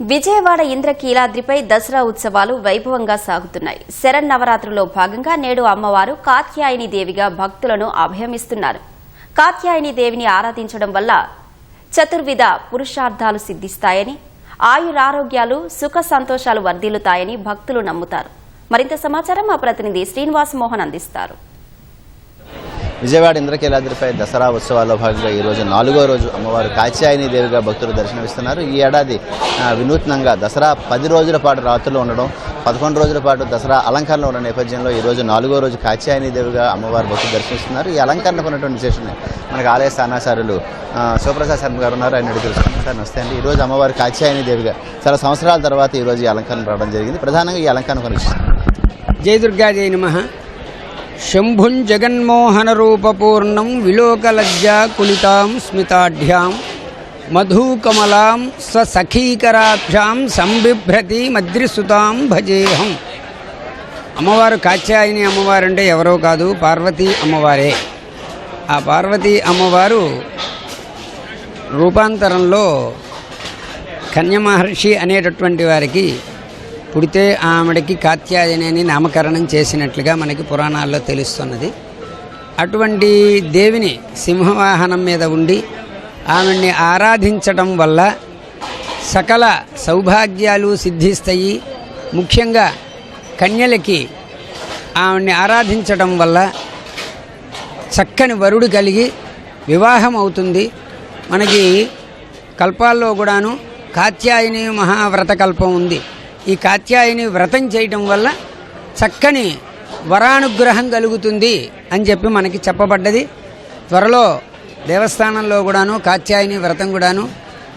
విజయవాడ ఇంద్రకీలాద్రిపై దసరా ఉత్సవాలు వైభవంగా సాగుతున్నాయి. శరన్నవరాత్రులో భాగంగా నేడు అమ్మవారు కాత్యాయని దేవిగా భక్తులను అభయమిస్తున్నారు. కాత్యాయని దేవిని ఆరాధించడం వల్ల చతుర్విధ పురుషార్థాలు సిద్ధిస్తాయని ఆయురారోగ్యాలు సుఖ సంతోషాలు వర్ధిల్లుతాయని భక్తులు నమ్ముతారు. మరింత సమాచారం మా ప్రతినిధి శ్రీనివాస్ మోహన్ అందిస్తారు. విజయవాడ ఇంద్రకీలాద్రిపై దసరా ఉత్సవాల్లో భాగంగా ఈరోజు నాలుగో రోజు అమ్మవారు కాత్యాయని దేవిగా భక్తులు దర్శనమిస్తున్నారు. ఈ ఏడాది వినూత్నంగా దసరా పది రోజుల పాటు రాత్రులు ఉండడం పదకొండు రోజుల పాటు దసరా అలంకరణలో ఉన్న నేపథ్యంలో ఈరోజు నాలుగో రోజు కాత్యాయని దేవిగా అమ్మవారు భక్తులు దర్శనిస్తున్నారు ఈ అలంకరణకు ఉన్నటువంటి విశేషమే మనకు ఆలయ స్థానాచారులు ఆ, శివప్రసాద్ శర్మ గారు ఉన్నారు. ఆయన అడిగి సార్ నమస్తే అండి. ఈ రోజు అమ్మవారు కాత్యాయని దేవిగా చాలా సంవత్సరాల తర్వాత ఈ రోజు ఈ అలంకరణ రావడం జరిగింది. ప్రధానంగా ఈ అలంకరణ కొన్ని జయ దుర్గాజయ నమ. శంభుం జగన్మోహనరూపపూర్ణం విలోకలజ్జా కులితాం స్మితాఢ్యాం మధుకమలాం స్వసఖీకరాభ్యాం సంబిభ్రతి మద్రిసుతాం భజేహం. అమ్మవారు కాత్యాయని అమ్మవారు అంటే ఎవరో కాదు పార్వతీ అమ్మవారే. ఆ పార్వతీ అమ్మవారు రూపాంతరంలో కన్యమహర్షి అనేటటువంటి వారికి పుడితే ఆమెడికి కాత్యాయని అని నామకరణం చేసినట్లుగా మనకి పురాణాల్లో తెలుస్తున్నది. అటువంటి దేవిని సింహవాహనం మీద ఉండి ఆమెని ఆరాధించటం వల్ల సకల సౌభాగ్యాలు సిద్ధిస్తాయి. ముఖ్యంగా కన్యలకి ఆమెని ఆరాధించటం వల్ల చక్కని వరుడు కలిగి వివాహం అవుతుంది. మనకి కల్పాల్లో కూడాను కాత్యాయని మహావ్రత కల్పం ఉంది. ఈ కాత్యాయని వ్రతం చేయటం వల్ల చక్కని వరానుగ్రహం కలుగుతుంది అని చెప్పి మనకి చెప్పబడ్డది. త్వరలో దేవస్థానంలో కూడాను కాత్యాయని వ్రతం కూడాను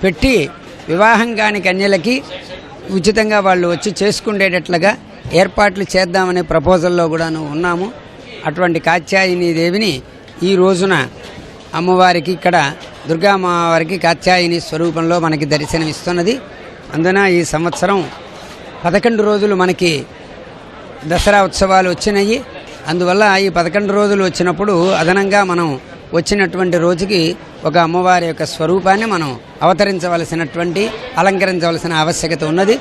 పెట్టి వివాహం కాని కన్యలకి ఉచితంగా వాళ్ళు వచ్చి చేసుకునేటట్లుగా ఏర్పాట్లు చేద్దామనే ప్రపోజల్లో కూడాను ఉన్నాము. అటువంటి కాత్యాయని దేవిని ఈ రోజున అమ్మవారికి ఇక్కడ దుర్గామ్మవారికి కాత్యాయని స్వరూపంలో మనకి దర్శనమిస్తున్నది. అందున ఈ సంవత్సరం పదకొండు రోజులు మనకి దసరా ఉత్సవాలు వచ్చినాయి. అందువల్ల ఈ పదకొండు రోజులు వచ్చినప్పుడు అదనంగా మనం వచ్చినటువంటి రోజుకి ఒక అమ్మవారి యొక్క స్వరూపాన్ని మనం అవతరించవలసినటువంటి అలంకరించవలసిన ఆవశ్యకత ఉన్నది.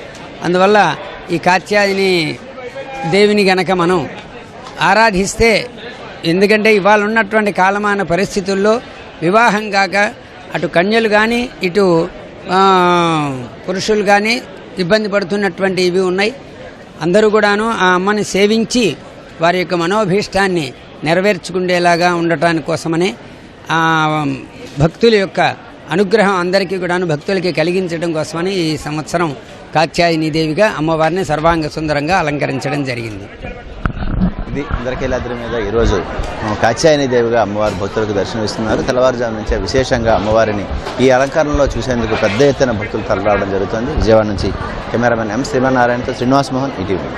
అందువల్ల ఈ కాత్యాయని దేవిని గనక మనం ఆరాధిస్తే ఎందుకంటే ఇవాళ ఉన్నటువంటి కాలమాన పరిస్థితుల్లో వివాహం కాక అటు కన్యలు కానీ ఇటు పురుషులు కానీ ఇబ్బంది పడుతున్నటువంటి ఇవి ఉన్నాయి. అందరూ కూడాను ఆ అమ్మని సేవించి వారి యొక్క మనోభీష్టాన్ని నెరవేర్చుకుండేలాగా ఉండటాని కోసమని ఆ భక్తుల యొక్క అనుగ్రహం అందరికీ కూడాను భక్తులకి కలిగించడం కోసమని ఈ సంవత్సరం కాత్యాయనీదేవిగా అమ్మవారిని సర్వాంగ సుందరంగా అలంకరించడం జరిగింది. ఇది ఇంద్రకీలాద్రి మీద ఈరోజు ఆ, కాత్యాయని దేవిగా అమ్మవారి భక్తులకు దర్శనమిస్తున్నారు. తెల్లవారుజాము నుంచే విశేషంగా అమ్మవారిని ఈ అలంకరణలో చూసేందుకు పెద్ద ఎత్తున భక్తులు తరలిరావడం జరుగుతుంది. విజయవాడ నుంచి కెమెరామెన్ ఎం శ్రీమన్నారాయణతో శ్రీనివాస్ మోహన్ ఈటీవీ.